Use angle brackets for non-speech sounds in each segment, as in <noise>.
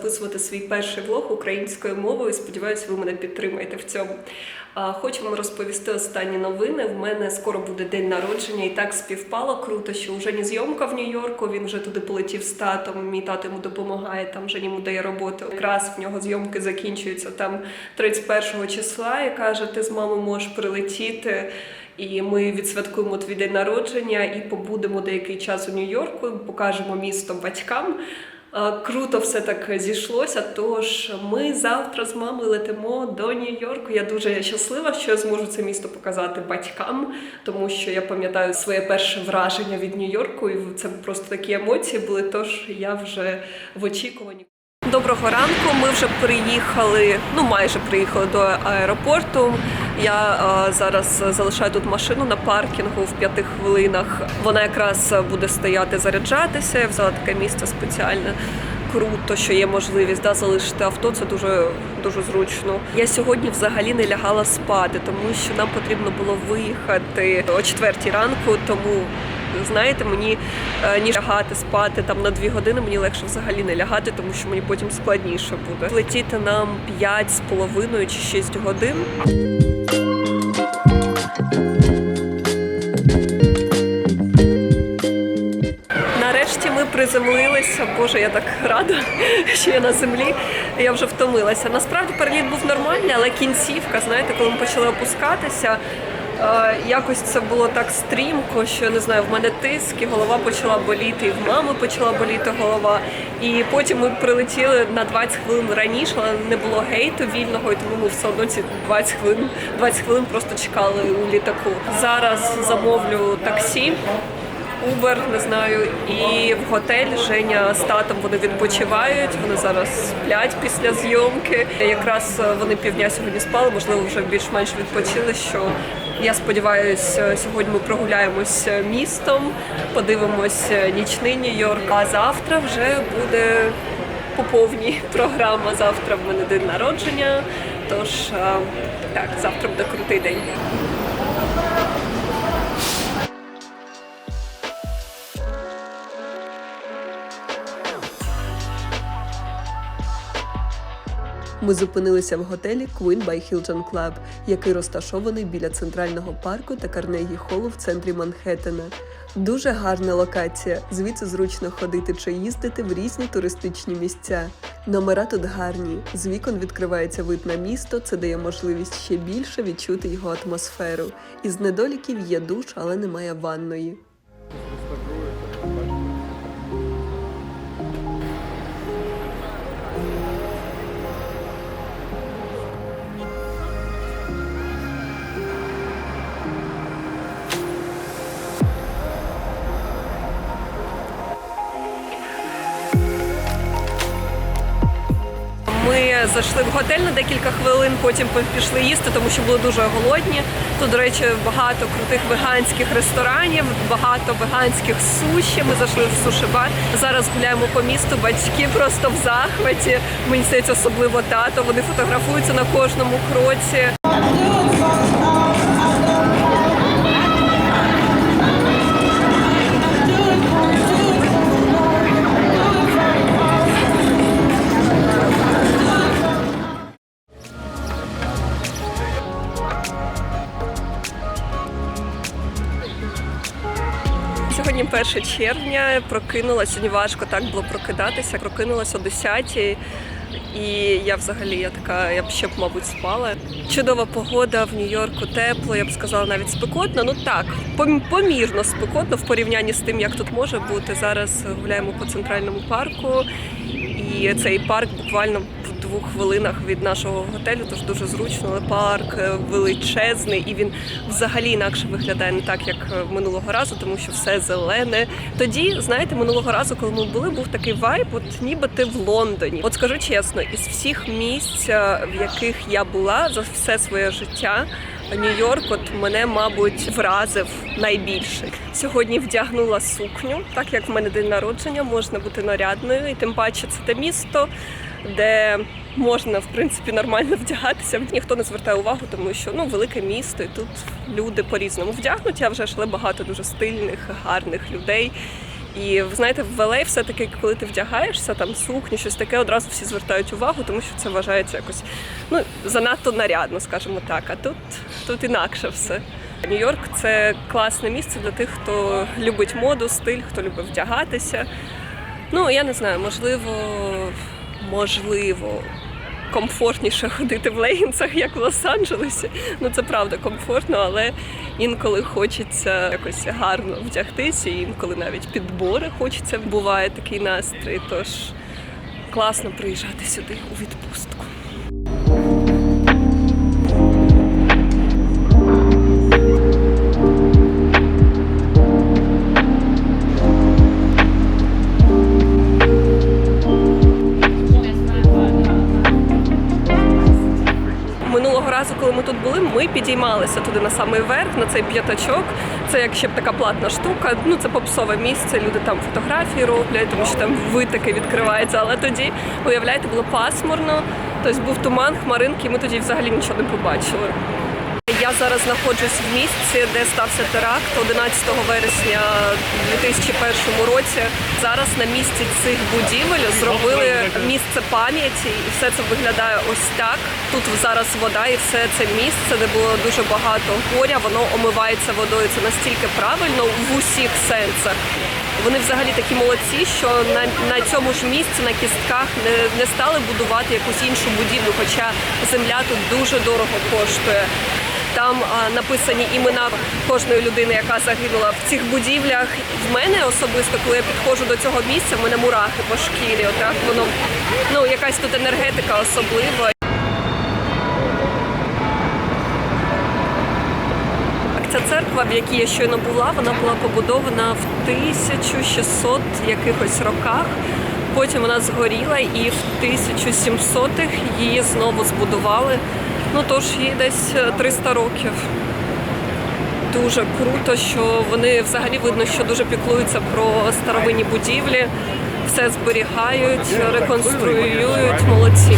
записувати свій перший влог українською мовою. Сподіваюся, ви мене підтримаєте в цьому. Хочу вам розповісти останні новини. В мене скоро буде день народження, і так співпало круто, що вже не зйомка в Нью-Йорку. Він вже туди полетів з татом. Мій тато йому допомагає. Там вже йому дає роботу. Якраз в нього зйомки закінчуються там 31 числа. І каже: ти з мамою можеш прилетіти. І ми відсвяткуємо твій день народження і побудемо деякий час у Нью-Йорку, покажемо місто батькам. Е, Круто все так зійшлося. Тож ми завтра з мамою летимо до Нью-Йорку. Я дуже щаслива, що я зможу це місто показати батькам, тому що я пам'ятаю своє перше враження від Нью-Йорку, і це просто такі емоції були. Тож я вже в очікуванні. Доброго ранку. Ми вже приїхали, ну майже приїхали до аеропорту. Я е, зараз залишаю тут машину на паркінгу в п'яти хвилинах. Вона якраз буде стояти заряджатися. Я взяла таке місце спеціальне. Круто, що є можливість да, залишити авто. Це дуже дуже зручно. Я сьогодні взагалі не лягала спати, тому що нам потрібно було виїхати о четвертій ранку. Тому знаєте, мені е, ніж лягати спати там на дві години, мені легше взагалі не лягати, тому що мені потім складніше буде. Летіти нам п'ять з половиною чи шість годин. Нарешті ми приземлилися. Боже, я так рада, <laughs> що я на землі. Я вже втомилася. Насправді переліт був нормальний, але кінцівка, знаєте, коли ми почали опускатися. Е, Якось це було так стрімко, що я не знаю, в мене тиск, і голова почала боліти, і в мами почала боліти голова. І потім ми прилетіли на 20 хвилин раніше, але не було гейту вільного, і тому ми все одно ці 20 хвилин, 20 хвилин просто чекали у літаку. Зараз замовлю таксі. Uber, не знаю, і в готель Женя з татом вони відпочивають. Вони зараз сплять після зйомки. Якраз вони півдня сьогодні спали, можливо, вже більш-менш відпочили. Що я сподіваюся, сьогодні ми прогуляємось містом, подивимось нічний Нью-Йорк. А завтра вже буде по повній <laughs> програма. Завтра в мене день народження. Тож е, так, завтра буде крутий день. Ми зупинилися в готелі Queen by Hilton Club, який розташований біля центрального парку та Карнегі Холу в центрі Манхеттена. Дуже гарна локація. Звідси зручно ходити чи їздити в різні туристичні місця. Номера тут гарні. З вікон відкривається вид на місто. Це дає можливість ще більше відчути його атмосферу. Із недоліків є душ, але немає ванної. Зайшли в готель на декілька хвилин, потім пішли їсти, тому що були дуже голодні. Тут, до речі, багато крутих веганських ресторанів, багато веганських суші. Ми зайшли в суші-бар. Зараз гуляємо по місту. Батьки просто в захваті. Мені здається, особливо тато. Вони фотографуються на кожному кроці. Сьогодні 1 червня прокинулася, сьогодні важко так було прокидатися. Прокинулася о 10 і я взагалі я така, я б ще б, мабуть, спала. Чудова погода в Нью-Йорку, тепло, я б сказала, навіть спекотно. Ну так, помірно спекотно в порівнянні з тим, як тут може бути. Зараз гуляємо по центральному парку, і цей парк буквально двох хвилинах від нашого готелю, тож дуже зручно. Але парк е, величезний, і він взагалі інакше виглядає не так, як е, минулого разу, тому що все зелене. Тоді, знаєте, минулого разу, коли ми були, був такий вайб, от ніби ти в Лондоні. От скажу чесно, із всіх місць, е, в яких я була за все своє життя. Нью-Йорк, от мене, мабуть, вразив найбільше. Сьогодні вдягнула сукню, так як в мене день народження, можна бути нарядною, і тим паче це те місто, де можна в принципі нормально вдягатися. Ніхто не звертає увагу, тому що ну велике місто, і тут люди по-різному вдягнуті, а вже ж багато дуже стильних, гарних людей. І ви знаєте, в LA все-таки, коли ти вдягаєшся, там сукню, щось таке, одразу всі звертають увагу, тому що це вважається якось ну, занадто нарядно, скажімо так. А тут, тут інакше все. Нью-Йорк це класне місце для тих, хто любить моду, стиль, хто любить вдягатися. Ну, я не знаю, можливо, можливо, комфортніше ходити в легінсах, як в Лос-Анджелесі. Ну це правда комфортно, але інколи хочеться якось гарно вдягтися, інколи навіть підбори хочеться. Буває такий настрій. Тож класно приїжджати сюди у відпустку. Підіймалися туди на самий верх, на цей п'ятачок. Це як ще б така платна штука. Ну це попсове місце. Люди там фотографії роблять, тому що там витоки відкриваються. Але тоді, уявляєте, було пасмурно. Тобто був туман, хмаринки, і ми тоді взагалі нічого не побачили. Я зараз знаходжусь в місці, де стався теракт 11 вересня 2001 році. Зараз на місці цих будівель зробили місце пам'яті, і все це виглядає ось так. Тут зараз вода, і все це місце, де було дуже багато горя, воно омивається водою. Це настільки правильно в усіх сенсах. Вони взагалі такі молодці, що на, на цьому ж місці на кістках не, не стали будувати якусь іншу будівлю, хоча земля тут дуже дорого коштує. Там написані імена кожної людини, яка загинула в цих будівлях. В мене особисто, коли я підходжу до цього місця, в мене мурахи по шкірі. Отак воно ну якась тут енергетика особлива. Ця церква, в якій я щойно була, вона була побудована в 1600 якихось роках. Потім вона згоріла і в 1700-х її знову збудували. Ну тож їй десь е, 300 років. Дуже круто, що вони взагалі видно, що дуже піклуються про старовинні будівлі, все зберігають, реконструюють, молодці.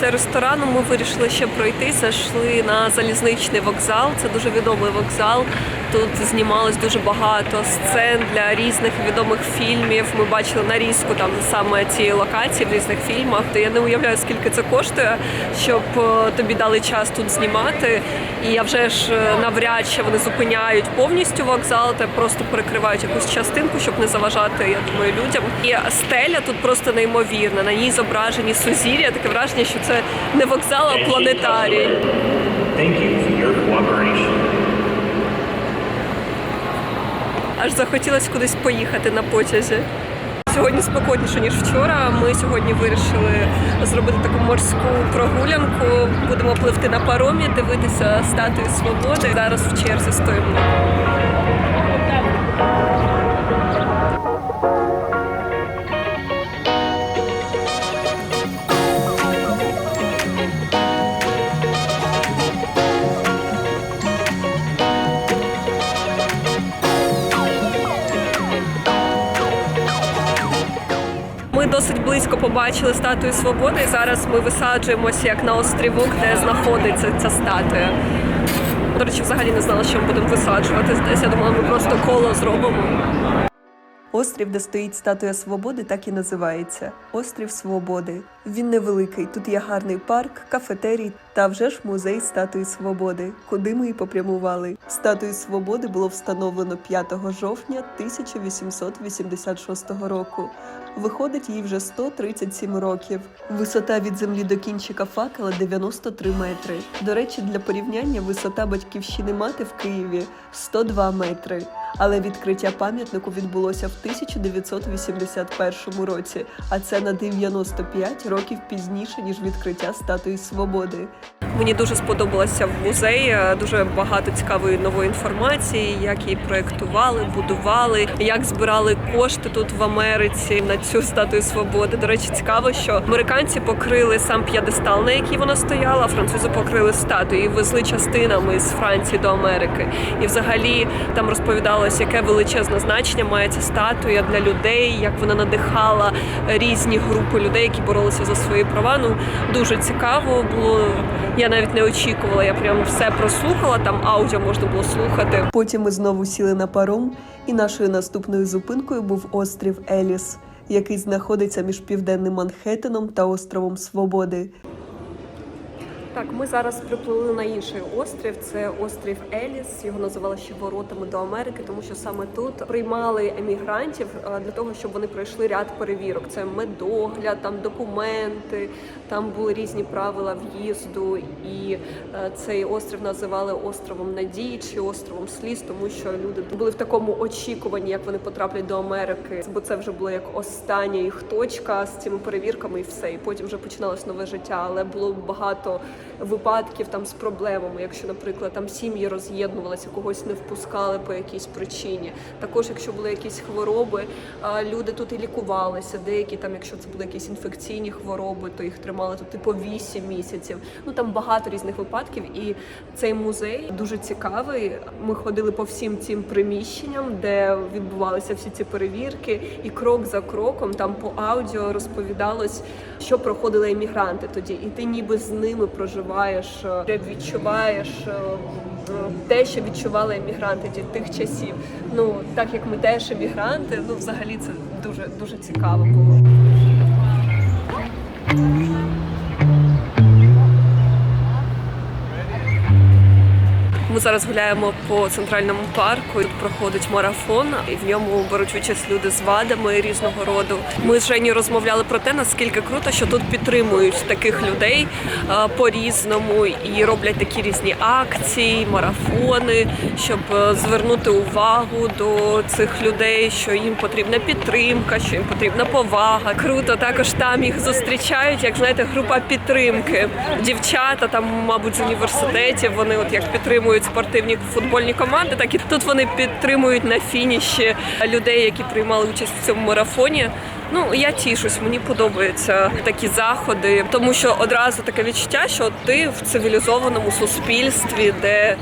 Після ресторану ми вирішили ще пройти. Зайшли на залізничний вокзал. Це дуже відомий вокзал. Тут знімалось дуже багато сцен для різних відомих фільмів. Ми бачили нарізку там саме цієї локації в різних фільмах. То я не уявляю, скільки це коштує, щоб е, тобі дали час тут знімати. І я вже ж е, навряд чи вони зупиняють повністю вокзал, та просто перекривають якусь частинку, щоб не заважати, я думаю, людям. І стеля тут просто неймовірна. На ній зображені сузір'я. Таке враження, що це не вокзал, а планетарій. Thank you for your cooperation. Аж захотілося кудись поїхати на потязі. Сьогодні спокійніше, ніж вчора. Ми сьогодні вирішили зробити таку морську прогулянку. Будемо пливти на паромі, дивитися статую свободи. Зараз в черзі стоїмо. Близько побачили статую свободи. і Зараз ми висаджуємося як на острівок, де знаходиться ця статуя. До речі, взагалі не знала, що ми будемо висаджувати. Десь я думала, ми просто коло зробимо. Острів, де стоїть статуя свободи, так і називається Острів Свободи. Він невеликий. Тут є гарний парк, кафетерій та вже ж музей статуї свободи, куди ми і попрямували. Статую свободи було встановлено 5 жовтня 1886 року. Виходить їй вже 137 років. Висота від землі до кінчика факела 93 метри. До речі, для порівняння висота батьківщини мати в Києві 102 метри. Але відкриття пам'ятнику відбулося в 1981 році, а це на 95 років пізніше ніж відкриття статуї свободи. Мені дуже сподобалося в музеї. е, Дуже багато цікавої нової інформації, як її проєктували, будували, як збирали кошти тут в Америці на цю статую свободи. До речі, цікаво, що американці покрили сам п'єдестал, на який вона стояла. а Французи покрили статую і везли частинами з Франції до Америки. І взагалі там розповідалось, яке величезне значення має ця статуя для людей, як вона надихала різні групи людей, які боролися за свої права. Ну дуже цікаво було. Я навіть не очікувала. Я прям все прослухала. Там аудіо можна було слухати. Потім ми знову сіли на паром, і нашою наступною зупинкою був острів Еліс, який знаходиться між південним Манхеттеном та островом Свободи. Так, ми зараз приплили на інший острів. Це острів Еліс. Його називали ще воротами до Америки, тому що саме тут приймали емігрантів е, для того, щоб вони пройшли ряд перевірок. Це медогляд, там документи, там були різні правила в'їзду. І е, цей острів називали островом Надії чи островом Сліз, тому що люди були в такому очікуванні, як вони потраплять до Америки. Бо це вже була як остання їх точка з цими перевірками, і все. І потім вже починалось нове життя. Але було багато випадків там з проблемами. Якщо, наприклад, там сім'ї роз'єднувалися, когось не впускали по якійсь причині. Також, якщо були якісь хвороби, люди тут і лікувалися. Деякі там, якщо це були якісь інфекційні хвороби, то їх тримали тут і по 8 місяців. Ну там багато різних випадків. І цей музей дуже цікавий. Ми ходили по всім цим приміщенням, де відбувалися всі ці перевірки, і крок за кроком там по аудіо розповідалось, що проходили емігранти тоді, і ти ніби з ними проживаєш, е, відчуваєш е, те, що відчували емігранти тих часів. Ну так як ми теж емігранти, ну взагалі це дуже дуже цікаво було. Зараз гуляємо по центральному парку. Тут проходить марафон, і в ньому беруть участь люди з вадами різного роду. Ми з Жені розмовляли про те, наскільки круто, що тут підтримують таких людей по-різному і роблять такі різні акції, марафони, щоб е, звернути увагу до цих людей, що їм потрібна підтримка, що їм потрібна повага. Круто також там їх зустрічають, як знаєте, група підтримки. Дівчата там, мабуть, з університетів. Вони от як підтримують спортивні футбольні команди, так і тут вони підтримують на фініші людей, які приймали участь в цьому марафоні. Ну я тішусь, мені подобаються такі заходи, тому що одразу таке відчуття, що ти в цивілізованому суспільстві, де е,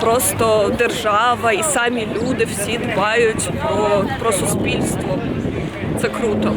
просто держава і самі люди всі дбають про, про суспільство. Це круто.